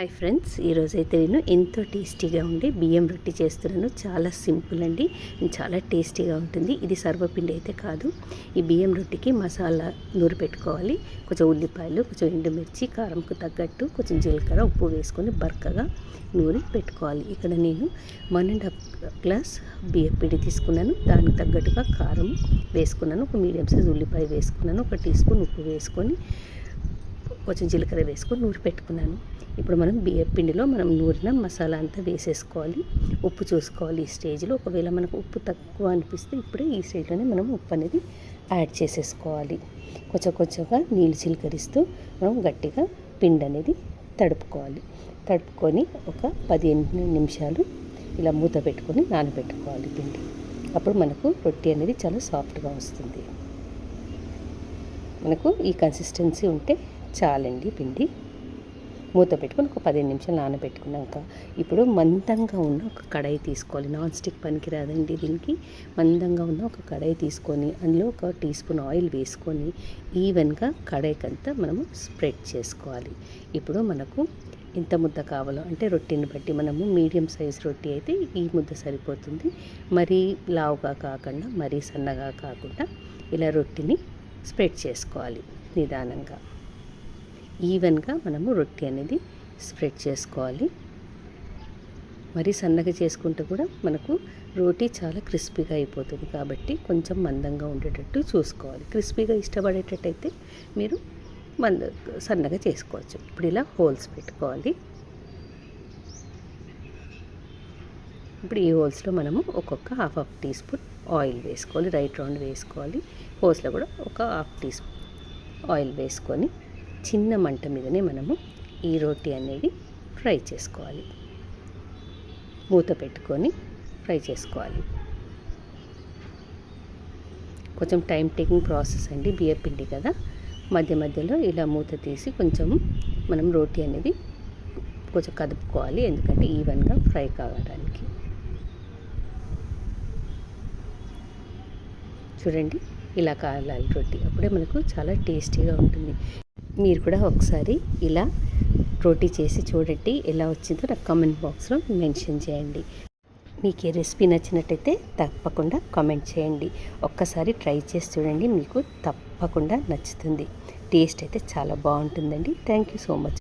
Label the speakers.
Speaker 1: Hi friends ఈరోజు అయితే నేను ఎంతో టేస్టీగా ఉండే బియ్యం రొట్టి చేస్తున్నాను. చాలా సింపుల్ అండి చాలా టేస్టీగా ఉంటుంది. ఇది సర్వపిండి అయితే కాదు. ఈ బియ్యం రొట్టికి మసాలా నూరు పెట్టుకోవాలి. కొంచెం ఉల్లిపాయలు కొంచెం ఎండుమిర్చి కారంకు తగ్గట్టు కొంచెం జీలకర్ర ఉప్పు వేసుకొని బరకగా నూరి పెట్టుకోవాలి. ఇక్కడ నేను వన్ అండ్ హాఫ్ గ్లాస్ బియ్యం పిండి తీసుకున్నాను. దానికి తగ్గట్టుగా కారం వేసుకున్నాను. ఒక మీడియం సైజ్ ఉల్లిపాయ వేసుకున్నాను. ఒక టీ స్పూన్ ఉప్పు వేసుకొని కొంచెం జీలకర్ర వేసుకొని నూరి పెట్టుకున్నాను. ఇప్పుడు మనం బియ్య పిండిలో మనం నూరిన మసాలా అంతా వేసేసుకోవాలి. ఉప్పు చూసుకోవాలి ఈ స్టేజ్లో. ఒకవేళ మనకు ఉప్పు తక్కువ అనిపిస్తే ఇప్పుడే ఈ స్టేజ్లోనే మనం ఉప్పు అనేది యాడ్ చేసేసుకోవాలి. కొంచెం కొంచెంగా నీళ్ళు చిలకరిస్తూ మనం గట్టిగా పిండి అనేది తడుపుకోవాలి. తడుపుకొని ఒక పదిహేను నిమిషాలు ఇలా మూత పెట్టుకొని నానబెట్టుకోవాలి పిండి. అప్పుడు మనకు రొట్టి అనేది చాలా సాఫ్ట్గా వస్తుంది. మనకు ఈ కన్సిస్టెన్సీ ఉంటే చాలండి పిండి. మూత పెట్టుకొని ఒక పదిహేను నిమిషాలు నానబెట్టుకున్నాక ఇప్పుడు మందంగా ఉన్న ఒక కడాయి తీసుకోవాలి. నాన్ స్టిక్ పనికిరాదండి దీనికి. మందంగా ఉన్న ఒక కడాయి తీసుకొని అందులో ఒక టీ స్పూన్ ఆయిల్ వేసుకొని ఈవెన్గా కడాయికంతా మనము స్ప్రెడ్ చేసుకోవాలి. ఇప్పుడు మనకు ఎంత ముద్ద కావాలో అంటే రొట్టిని బట్టి మనము మీడియం సైజ్ రొట్టి అయితే ఈ ముద్ద సరిపోతుంది. మరీ లావుగా కాకుండా మరీ సన్నగా కాకుండా ఇలా రొట్టిని స్ప్రెడ్ చేసుకోవాలి నిదానంగా. ఈవెన్గా మనము రొట్టి అనేది స్ప్రెడ్ చేసుకోవాలి. మరీ సన్నగా చేసుకుంటే కూడా మనకు రోటీ చాలా క్రిస్పీగా అయిపోతుంది కాబట్టి కొంచెం మందంగా ఉండేటట్టు చూసుకోవాలి. క్రిస్పీగా ఇష్టపడేటట్టయితే మీరు మంద సన్నగా చేసుకోవచ్చు. ఇప్పుడు ఇలా హోల్స్ పెట్టుకోవాలి. ఇప్పుడు ఈ హోల్స్లో మనము ఒక్కొక్క half half teaspoon oil వేసుకోవాలి. రైట్ రౌండ్ వేసుకోవాలి. హోల్స్లో కూడా ఒక హాఫ్ టీ స్పూన్ ఆయిల్ వేసుకొని చిన్న మంట మీదనే మనము ఈ రోటీ అనేది ఫ్రై చేసుకోవాలి. మూత పెట్టుకొని ఫ్రై చేసుకోవాలి. కొంచెం టైం టేకింగ్ ప్రాసెస్ అండి బియ్య పిండి కదా. మధ్య మధ్యలో ఇలా మూత తీసి కొంచెం మనం రోటీ అనేది కొంచెం కదుపుకోవాలి ఎందుకంటే ఈవెన్గా ఫ్రై కావడానికి. చూడండి ఇలా కాలాలి రొట్టి అప్పుడే మనకు చాలా టేస్టీగా ఉంటుంది. మీరు కూడా ఒకసారి ఇలా రోటీ చేసి చూడండి ఎలా వచ్చిందో నాకు కామెంట్ బాక్స్లో మెన్షన్ చేయండి. మీకు ఈ రెసిపీ నచ్చినట్టయితే తప్పకుండా కామెంట్ చేయండి. ఒక్కసారి ట్రై చేసి చూడండి మీకు తప్పకుండా నచ్చుతుంది. టేస్ట్ అయితే చాలా బాగుంటుందండి. Thank you so much